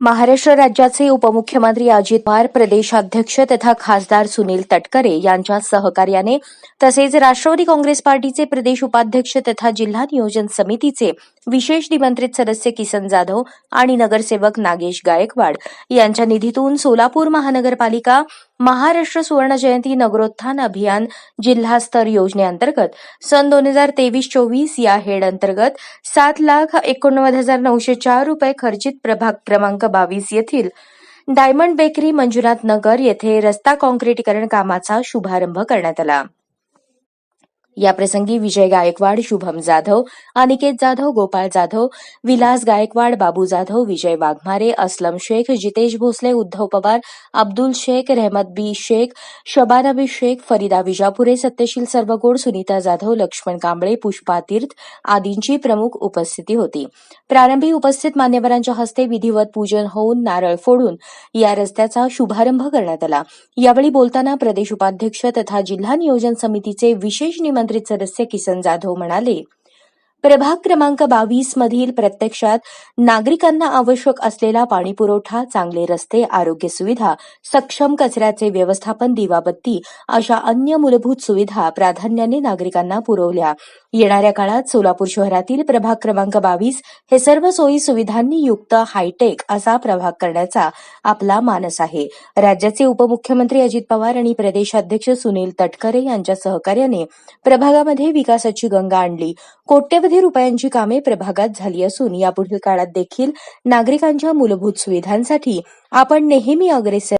महाराष्ट्र राज्याचे उपमुख्यमंत्री अजित पवार प्रदेशाध्यक्ष तथा खासदार सुनील तटकरे यांच्या सहकार्याने तसेच राष्ट्रवादी काँग्रेस पार्टीचे प्रदेश उपाध्यक्ष तथा जिल्हा नियोजन समितीचे विशेष निमंत्रित सदस्य किसन जाधव आणि नगरसेवक नागेश गायकवाड यांच्या निधीतून सोलापूर महानगरपालिका महाराष्ट्र सुवर्ण जयंती नगरोत्थान अभियान जिल्हास्तर योजनेअंतर्गत सन दोन हजार तेवीस चोवीस या हेड अंतर्गत सात लाख एकोणनव्वद हजार नऊशे चार रुपये खर्चित प्रभाग क्रमांक बावीस येथील डायमंड बेकरी मंजुनाथ नगर येथे रस्ता काँक्रिटीकरण कामाचा शुभारंभ करण्यात आला. याप्रसंगी विजय गायकवाड शुभम जाधव अनिकेत जाधव गोपाळ जाधव विलास गायकवाड बाबू जाधव विजय वाघमारे अस्लम शेख जितेश भोसले उद्धव पवार अब्दुल शेख रहमत बी शेख शबानबी शेख फरीदा विजापुरे सत्यशील सर्वगोड सुनीता जाधव लक्ष्मण कांबळे पुष्पा तीर्थ आदींची प्रमुख उपस्थिती होती. प्रारंभी उपस्थित मान्यवरांच्या हस्ते विधिवत पूजन होऊन नारळ फोडून या रस्त्याचा शुभारंभ करण्यात आला. यावेळी बोलताना प्रदेश उपाध्यक्ष तथा जिल्हा नियोजन समितीचे विशेष निमंत्रण निमंत्रित सदस्य किसन जाधव म्हणाले प्रभाग क्रमांक बावीस मधील प्रत्यक्षात नागरिकांना आवश्यक असलेला पाणीपुरवठा चांगले रस्ते आरोग्य सुविधा सक्षम कचऱ्याचे व्यवस्थापन दिवाबत्ती अशा अन्य मूलभूत सुविधा प्राधान्याने नागरिकांना पुरवल्या. येणाऱ्या काळात सोलापूर शहरातील प्रभाग क्रमांक बावीस हे सर्व सोयी सुविधांनी युक्त हायटेक असा प्रभाग करण्याचा आपला मानस आहे. राज्याचे उपमुख्यमंत्री अजित पवार आणि प्रदेशाध्यक्ष सुनील तटकरे यांच्या सहकार्याने प्रभागामध्ये विकासाची गंगा आणली. कोट्यवधी रुपयांची कामे प्रभागात झाली असून यापुढील काळात देखील नागरिकांच्या मूलभूत सुविधांसाठी आपण नेहमी अग्रेसर